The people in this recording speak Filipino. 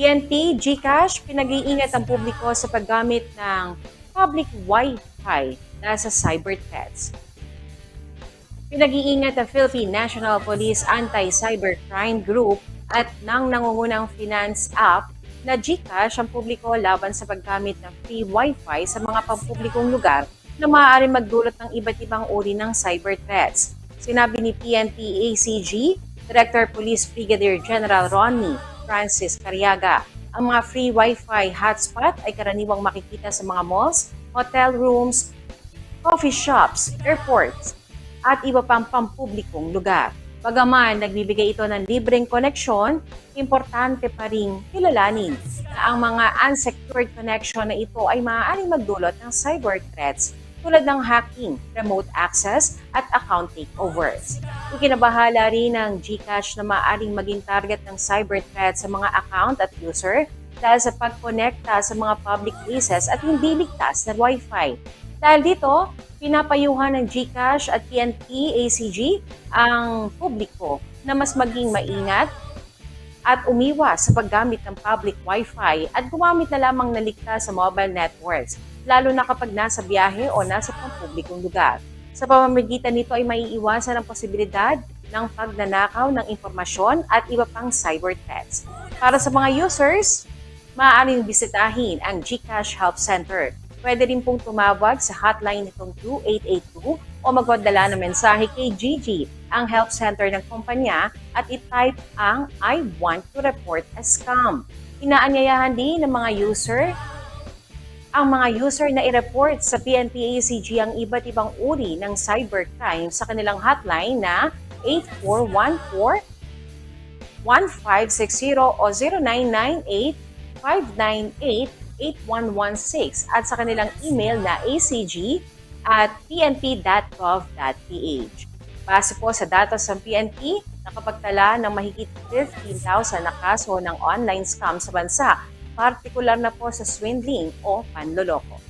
PNP, GCash, pinag-iingat ang publiko sa paggamit ng public Wi-Fi dahil sa cyber threats. Pinag-iingat ang Philippine National Police Anti-Cybercrime Group at ng nangungunang finance app na GCash ang publiko laban sa paggamit ng free Wi-Fi sa mga pampublikong lugar na maaari magdulot ng iba't ibang uri ng cyber threats. Sinabi ni PNP ACG, Director Police Brigadier General Ronnie Francis Cariaga, ang mga free Wi-Fi hotspot ay karaniwang makikita sa mga malls, hotel rooms, coffee shops, airports, at iba pang pampublikong lugar. Bagaman nagbibigay ito ng libreng koneksyon, importante pa rin kilalanin na ang mga unsecured connection na ito ay maaaring magdulot ng cyber threats tulad ng hacking, remote access, at account takeovers. Ikinabahala rin ng GCash na maaaring maging target ng cyber threats sa mga account at user dahil sa pagkonekta sa mga public places at hindi ligtas na Wi-Fi. Dahil dito, pinapayuhan ng GCash at PNP ACG ang publiko na mas maging maingat at umiwas sa paggamit ng public Wi-Fi at gumamit na lamang na ligtas sa mobile networks, lalo na kapag nasa biyahe o nasa pampublikong lugar. Sa pamamagitan nito ay maiiwasan ang posibilidad ng pagnanakaw ng impormasyon at iba pang cyber threats. Para sa mga users, maaaring bisitahin ang GCash Help Center. Pwede rin pong tumawag sa hotline nitong 2882 o magpadala ng mensahe kay Gigi, ang help center ng kumpanya, at i-type ang I want to report a scam. Inaanyayahan din ng mga user ang mga user na i-report sa PNP-ACG ang iba't ibang uri ng cybercrime sa kanilang hotline na 8414 1560 o 0998-598-8116 at sa kanilang email na acg at pnp.gov.ph. Base po sa datos ng PNP, nakapagtala ng mahigit 15,000 na kaso ng online scam sa bansa, partikular na po sa swindling o panloloko.